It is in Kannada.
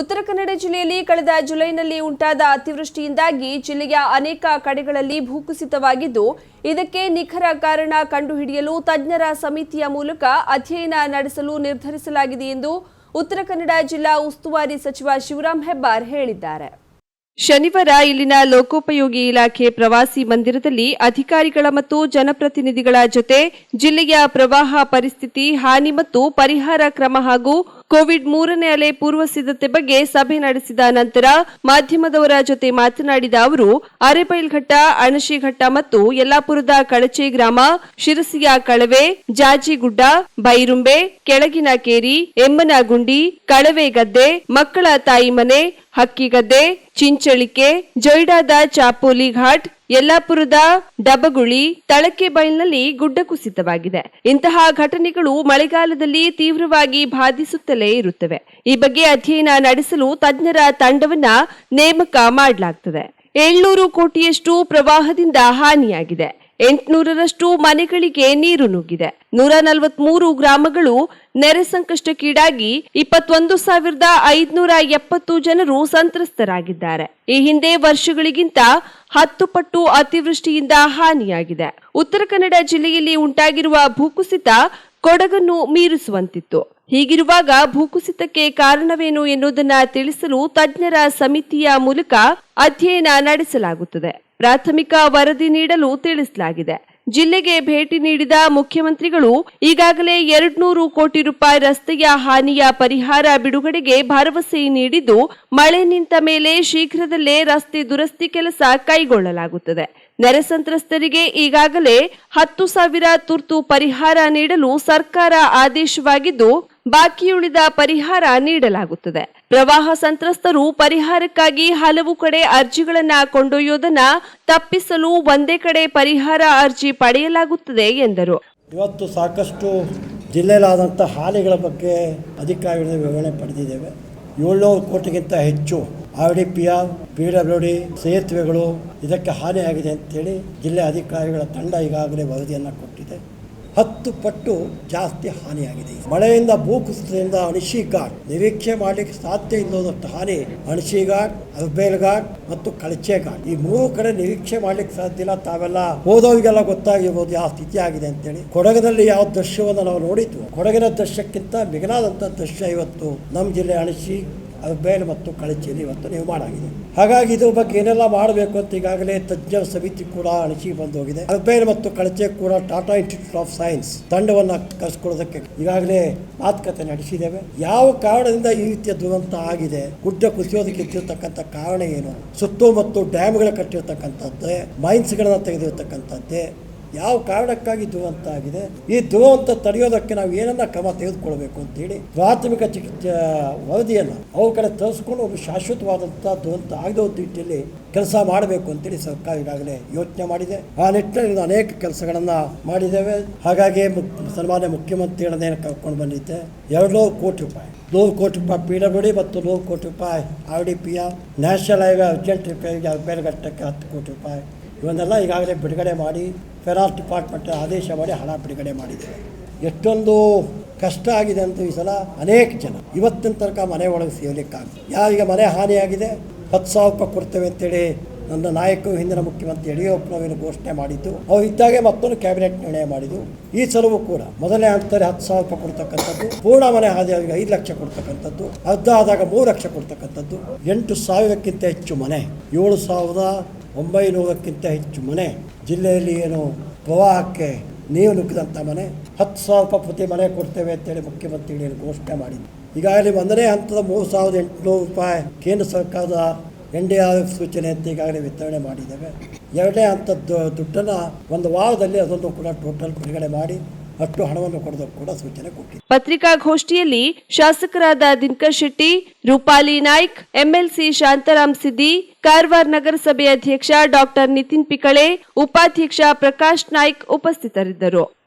ಉತ್ತರ ಕನ್ನಡ ಜಿಲ್ಲೆಯಲ್ಲಿ ಕಳೆದ ಜುಲೈನಲ್ಲಿ ಉಂಟಾದ ಅತಿವೃಷ್ಟಿಯಿಂದಾಗಿ ಜಿಲ್ಲೆಯ ಅನೇಕ ಕಡೆಗಳಲ್ಲಿ ಭೂಕುಸಿತವಾಗಿದ್ದು ಇದಕ್ಕೆ ನಿಖರ ಕಾರಣ ಕಂಡುಹಿಡಿಯಲು ತಜ್ಞರ ಸಮಿತಿಯ ಮೂಲಕ ಅಧ್ಯಯನ ನಡೆಸಲು ನಿರ್ಧರಿಸಲಾಗಿದೆ ಎಂದು ಉತ್ತರ ಕನ್ನಡ ಜಿಲ್ಲಾ ಉಸ್ತುವಾರಿ ಸಚಿವ ಶಿವರಾಮ್ ಹೆಬ್ಬಾರ್ ಹೇಳಿದ್ದಾರೆ. ಶನಿವಾರ ಇಲ್ಲಿನ ಲೋಕೋಪಯೋಗಿ ಇಲಾಖೆ ಪ್ರವಾಸಿ ಮಂದಿರದಲ್ಲಿ ಅಧಿಕಾರಿಗಳ ಮತ್ತು ಜನಪ್ರತಿನಿಧಿಗಳ ಜೊತೆ ಜಿಲ್ಲೆಯ ಪ್ರವಾಹ ಪರಿಸ್ಥಿತಿ, ಹಾನಿ ಮತ್ತು ಪರಿಹಾರ ಕ್ರಮ ಹಾಗೂ ಕೋವಿಡ್ ಮೂರನೇ ಅಲೆ ಪೂರ್ವ ಸಿದ್ಧತೆ ಬಗ್ಗೆ ಸಭೆ ನಡೆಸಿದ ನಂತರ ಮಾಧ್ಯಮದವರ ಜೊತೆ ಮಾತನಾಡಿದ ಅವರು, ಅರೆಬೈಲ್ಘಟ್ಟ, ಅಣಶಿಘಟ್ಟ ಮತ್ತು ಯಲ್ಲಾಪುರದ ಕಳಚೆ ಗ್ರಾಮ, ಶಿರಸಿಯ ಕಳವೆ, ಜಾಜಿಗುಡ್ಡ, ಬೈರುಂಬೆ, ಕೆಳಗಿನ ಕೇರಿ, ಎಮ್ಮನಗುಂಡಿ, ಕಳವೆ ಗದ್ದೆ, ಮಕ್ಕಳ ತಾಯಿ ಮನೆ ಹಕ್ಕಿಗದ್ದೆ ಚಿಂಚಳಿಕೆ, ಜೊಯ್ಡಾದ ಚಾಪೋಲಿ ಘಾಟ್ ಯಲ್ಲಾಪುರದ ಡಬಗುಳಿ ತಳಕೆ ಬೈಲ್ನಲ್ಲಿ ಗುಡ್ಡ ಕುಸಿತವಾಗಿದೆ. ಇಂತಹ ಘಟನೆಗಳು ಮಳೆಗಾಲದಲ್ಲಿ ತೀವ್ರವಾಗಿ ಬಾಧಿಸುತ್ತಲೇ ಇರುತ್ತವೆ. ಈ ಬಗ್ಗೆ ಅಧ್ಯಯನ ನಡೆಸಲು ತಜ್ಞರ ತಂಡವನ್ನ ನೇಮಕ ಮಾಡಲಾಗ್ತದೆ. ಏಳ್ನೂರು ಕೋಟಿಯಷ್ಟು ಪ್ರವಾಹದಿಂದ ಹಾನಿಯಾಗಿದೆ. ಎಂಟುನೂರರಷ್ಟು ಮನೆಗಳಿಗೆ ನೀರು ನುಗ್ಗಿದೆ. ನೂರ ನಲವತ್ಮೂರು ಗ್ರಾಮಗಳು ನೆರೆ ಸಂಕಷ್ಟಕ್ಕೀಡಾಗಿ ಇಪ್ಪತ್ತೊಂದು ಸಾವಿರದ ಐದುನೂರ ಎಪ್ಪತ್ತು ಜನರು ಸಂತ್ರಸ್ತರಾಗಿದ್ದಾರೆ. ಈ ಹಿಂದೆ ವರ್ಷಗಳಿಗಿಂತ ಹತ್ತು ಪಟ್ಟು ಅತಿವೃಷ್ಟಿಯಿಂದ ಹಾನಿಯಾಗಿದೆ. ಉತ್ತರ ಕನ್ನಡ ಜಿಲ್ಲೆಯಲ್ಲಿ ಉಂಟಾಗಿರುವ ಭೂಕುಸಿತ ಕೊಡಗನ್ನು ಮೀರಿಸುವಂತಿತ್ತು. ಹೀಗಿರುವಾಗ ಭೂಕುಸಿತಕ್ಕೆ ಕಾರಣವೇನು ಎನ್ನುವುದನ್ನು ತಿಳಿಸಲು ತಜ್ಞರ ಸಮಿತಿಯ ಮೂಲಕ ಅಧ್ಯಯನ ನಡೆಸಲಾಗುತ್ತದೆ. ಪ್ರಾಥಮಿಕ ವರದಿ ನೀಡಲು ತಿಳಿಸಲಾಗಿದೆ. ಜಿಲ್ಲೆಗೆ ಭೇಟಿ ನೀಡಿದ ಮುಖ್ಯಮಂತ್ರಿಗಳು ಈಗಾಗಲೇ ಎರಡ್ನೂರು ಕೋಟಿ ರೂಪಾಯಿ ರಸ್ತೆಯ ಹಾನಿಯ ಪರಿಹಾರ ಬಿಡುಗಡೆಗೆ ಭರವಸೆ ನೀಡಿದ್ದು, ಮಳೆ ನಿಂತ ಮೇಲೆ ಶೀಘ್ರದಲ್ಲೇ ರಸ್ತೆ ದುರಸ್ತಿ ಕೆಲಸ ಕೈಗೊಳ್ಳಲಾಗುತ್ತದೆ. ನೆರೆ ಸಂತ್ರಸ್ತರಿಗೆ ಈಗಾಗಲೇ ಹತ್ತು ಸಾವಿರ ತುರ್ತು ಪರಿಹಾರ ನೀಡಲು ಸರ್ಕಾರ ಆದೇಶವಾಗಿದ್ದು, ಬಾಕಿಯುಳಿದ ಪರಿಹಾರ ನೀಡಲಾಗುತ್ತದೆ. ಪ್ರವಾಹ ಸಂತ್ರಸ್ತರು ಪರಿಹಾರಕ್ಕಾಗಿ ಹಲವು ಕಡೆ ಅರ್ಜಿಗಳನ್ನು ಕೊಂಡೊಯ್ಯೋದನ್ನ ತಪ್ಪಿಸಲು ಒಂದೇ ಕಡೆ ಪರಿಹಾರ ಅರ್ಜಿ ಪಡೆಯಲಾಗುತ್ತದೆ ಎಂದರು. ಇವತ್ತು ಸಾಕಷ್ಟು ಜಿಲ್ಲೆಯಲ್ಲಾದಂಥ ಹಾನಿಗಳ ಬಗ್ಗೆ ಅಧಿಕಾರಿಗಳ ವಿವರಣೆ ಪಡೆದಿದ್ದೇವೆ. ಏಳ್ನೂರು ಕೋಟಿಗಿಂತ ಹೆಚ್ಚು R D P R P W D, ಸೇತುವೆಗಳು ಇದಕ್ಕೆ ಹಾನಿಯಾಗಿದೆ ಅಂತೇಳಿ ಜಿಲ್ಲೆ ಅಧಿಕಾರಿಗಳ ತಂಡ ಈಗಾಗಲೇ ವರದಿಯನ್ನು ಕೊಟ್ಟಿದೆ. ಹತ್ತು ಪಟ್ಟು ಜಾಸ್ತಿ ಹಾನಿಯಾಗಿದೆ. ಮಳೆಯಿಂದ ಭೂಕುಸಿತದಿಂದ ಅಣಶಿ ಘಾಟ್ ನಿರೀಕ್ಷೆ ಮಾಡಲಿಕ್ಕೆ ಸಾಧ್ಯ ಇಲ್ಲದಷ್ಟು ಹಾನಿ ಅಣಶಿ ಘಾಟ್ ಅರ್ಬೇಲ್ ಘಾಟ್ ಮತ್ತು ಕಳಚೆ ಘಾಟ್ ಈ ಮೂರು ಕಡೆ ನಿರೀಕ್ಷೆ ಮಾಡ್ಲಿಕ್ಕೆ ಸಾಧ್ಯ ಇಲ್ಲ, ತಾವೆಲ್ಲ ಹೋದವರಿಗೆಲ್ಲ ಗೊತ್ತಾಗಿರ್ಬೋದು ಯಾವ ಸ್ಥಿತಿ ಆಗಿದೆ ಅಂತೇಳಿ. ಕೊಡಗದಲ್ಲಿ ಯಾವ ದೃಶ್ಯವನ್ನು ನಾವು ನೋಡಿದ್ವು, ಕೊಡಗಿನ ದೃಶ್ಯಕ್ಕಿಂತ ಮಿಗಿಲಾದಂಥ ದೃಶ್ಯ ಇವತ್ತು ನಮ್ಮ ಜಿಲ್ಲೆ ಅಣಶಿ ಅರ್ಬೇಲ್ ಮತ್ತು ಕಳಚಿಯಲ್ಲಿ ಇವತ್ತು ನೀವು ಆಗಿದೆ ಹಾಗಾಗಿ ಇದ್ರ ಬಗ್ಗೆ ಏನೆಲ್ಲ ಮಾಡಬೇಕು ಅಂತ ಈಗಾಗಲೇ ತಜ್ಞರ ಸಮಿತಿ ಕೂಡ ಅಳಿಸಿ ಬಂದೋಗಿದೆ. ಅರ್ಬೇಲ್ ಮತ್ತು ಕಳಚೆ ಕೂಡ ಟಾಟಾ ಇನ್ಸ್ಟಿಟ್ಯೂಟ್ ಆಫ್ ಸೈನ್ಸ್ ತಂಡವನ್ನು ಕರೆಸ್ಕೊಳ್ಳೋದಕ್ಕೆ ಈಗಾಗಲೇ ಮಾತುಕತೆ ನಡೆಸಿದ್ದೇವೆ. ಯಾವ ಕಾರಣದಿಂದ ಈ ರೀತಿಯ ದುರಂತ ಆಗಿದೆ, ಗುಡ್ಡ ಕುಸಿಯೋದಕ್ಕೆ ಇದ್ದಿರತಕ್ಕಂಥ ಕಾರಣ ಏನು, ಸುತ್ತಮುತ್ತ ಡ್ಯಾಮ್ಗಳ ಕಟ್ಟಿರ್ತಕ್ಕಂಥದ್ದೇ, ಮೈನ್ಸ್ಗಳನ್ನ ತೆಗೆದಿರ್ತಕ್ಕಂಥದ್ದೇ ಯಾವ ಕಾರಣಕ್ಕಾಗಿ ಧುವಂತ ಆಗಿದೆ? ಈ ಧುವಂತ ತಡೆಯೋದಕ್ಕೆ ನಾವು ಏನನ್ನ ಕ್ರಮ ತೆಗೆದುಕೊಳ್ಬೇಕು ಅಂತೇಳಿ ಪ್ರಾಥಮಿಕ ಚಿಕಿತ್ಸೆ, ವರದಿಯನ್ನು ಅವು ಕಡೆ ತರಿಸ್ಕೊಂಡು ಒಂದು ಶಾಶ್ವತವಾದಂಥ ಧುವಂತ ಆಗದ ನಿಟ್ಟಿನಲ್ಲಿ ಕೆಲಸ ಮಾಡಬೇಕು ಅಂತೇಳಿ ಸರ್ಕಾರ ಈಗಾಗಲೇ ಯೋಚನೆ ಮಾಡಿದೆ. ಆ ನಿಟ್ಟಿನಲ್ಲಿ ಅನೇಕ ಕೆಲಸಗಳನ್ನು ಮಾಡಿದ್ದೇವೆ. ಹಾಗಾಗಿ ಸನ್ಮಾನ್ಯ ಮುಖ್ಯಮಂತ್ರಿಗಳನ್ನೇನು ಕರ್ಕೊಂಡು ಬಂದಿದ್ದೆ. ಎರಡು ನೂರು ಕೋಟಿ ರೂಪಾಯಿ. ನೂರು ಕೋಟಿ ರೂಪಾಯಿ ಪಿ ಡಬ್ಲ್ಯೂ ಡಿ ಮತ್ತು ನೂರು ಕೋಟಿ ರೂಪಾಯಿ R D P R national highway urgent ರಿಪೇರಿಗೆ ಬೇರ್ಗಟ್ಟಕ್ಕೆ ಹತ್ತು ಕೋಟಿ ರೂಪಾಯಿ. ಇವನ್ನೆಲ್ಲ ಈಗಾಗಲೇ ಬಿಡುಗಡೆ ಮಾಡಿ ಫೆರಾರ್ ಡಿಪಾರ್ಟ್ಮೆಂಟ್ ಆದೇಶ ಮಾಡಿ ಹಣ ಬಿಡುಗಡೆ ಮಾಡಿದ್ದೇವೆ ಎಷ್ಟೊಂದು ಕಷ್ಟ ಆಗಿದೆ ಅಂತ ಈ ಸಲ ಅನೇಕ ಜನ. ಇವತ್ತಿನ ತನಕ ಮನೆ ಒಳಗೆ ಸೇರಲಿಕ್ಕಾಗ ಯಾರಿಗೆ ಮನೆ ಹಾನಿಯಾಗಿದೆ? ಹತ್ತು ಸಾವಿರ ರೂಪಾಯಿ ಕೊಡ್ತೇವೆ ಅಂತೇಳಿ ನನ್ನ ನಾಯಕರು, ಹಿಂದಿನ ಮುಖ್ಯಮಂತ್ರಿ ಯಡಿಯೂರಪ್ಪನವರು ಘೋಷಣೆ ಮಾಡಿದ್ದು. ಅವ್ರು ಇದ್ದಾಗೆ ಮತ್ತೊಂದು ಕ್ಯಾಬಿನೆಟ್ ನಿರ್ಣಯ ಮಾಡಿದ್ದು. ಈ ಸಲವೂ ಕೂಡ. ಮೊದಲನೇ ಹಂತದಲ್ಲಿ ಹತ್ತು ಸಾವಿರ ರೂಪಾಯಿ ಕೊಡ್ತಕ್ಕಂಥದ್ದು, ಪೂರ್ಣ ಮನೆ ಹಾದಿಯವರಿಗೆ ಐದು ಲಕ್ಷ ಕೊಡ್ತಕ್ಕಂಥದ್ದು, ಅರ್ಧ ಆದಾಗ ಮೂರು ಲಕ್ಷ ಕೊಡ್ತಕ್ಕಂಥದ್ದು. ಎಂಟು ಸಾವಿರಕ್ಕಿಂತ ಹೆಚ್ಚು ಮನೆ, ಏಳು ಸಾವಿರದ ಒಂಬೈನೂರಕ್ಕಿಂತ ಹೆಚ್ಚು ಮನೆ, ಜಿಲ್ಲೆಯಲ್ಲಿ ಏನು ಪ್ರವಾಹಕ್ಕೆ ನೀರು ನುಗ್ಗಿದಂಥ ಮನೆ, ಹತ್ತು ಸಾವಿರ ರೂಪಾಯಿ ಪ್ರತಿ ಮನೆ ಕೊಡ್ತೇವೆ ಅಂತೇಳಿ ಮುಖ್ಯಮಂತ್ರಿಗಳು ಘೋಷಣೆ ಮಾಡಿದ್ದು ಈಗಾಗಲೇ ಒಂದನೇ ಹಂತದ ಮೂರು ಸಾವಿರದ ಎಂಟುನೂರು ರೂಪಾಯಿ ಕೇಂದ್ರ ಸರ್ಕಾರದ ಎನ್ ಡಿ ಆರ್ ಎಫ್ ಸೂಚನೆ ಅಂತ ಈಗಾಗಲೇ ವಿತರಣೆ ಮಾಡಿದ್ದೇವೆ. ಎರಡನೇ ಹಂತದ ದುಡ್ಡನ್ನು ಒಂದು ವಾರದಲ್ಲಿ ಅದನ್ನು ಕೂಡ ಟೋಟಲ್ ಬಿಡುಗಡೆ ಮಾಡಿ ಅಷ್ಟು ಹಣವನ್ನು ಕೊಡೋದಕ್ಕೆ ಕೂಡ ಸೂಚನೆ ಕೊಟ್ಟಿದೆ. ಪತ್ರಿಕಾಗೋಷ್ಠಿಯಲ್ಲಿ ಶಾಸಕರಾದ ದಿನಕರ್ ಶೆಟ್ಟಿ, ರೂಪಾಲಿ ನಾಯ್ಕ್, ಎಂಎಲ್ಸಿ ಶಾಂತಾರಾಮ್ ಸಿದ್ದಿ, ಕಾರವಾರ ನಗರಸಭೆ ಅಧ್ಯಕ್ಷ ಡಾಕ್ಟರ್ ನಿತಿನ್ ಪಿಕಳೆ, ಉಪಾಧ್ಯಕ್ಷ ಪ್ರಕಾಶ್ ನಾಯ್ಕ್ ಉಪಸ್ಥಿತರಿದ್ದರು.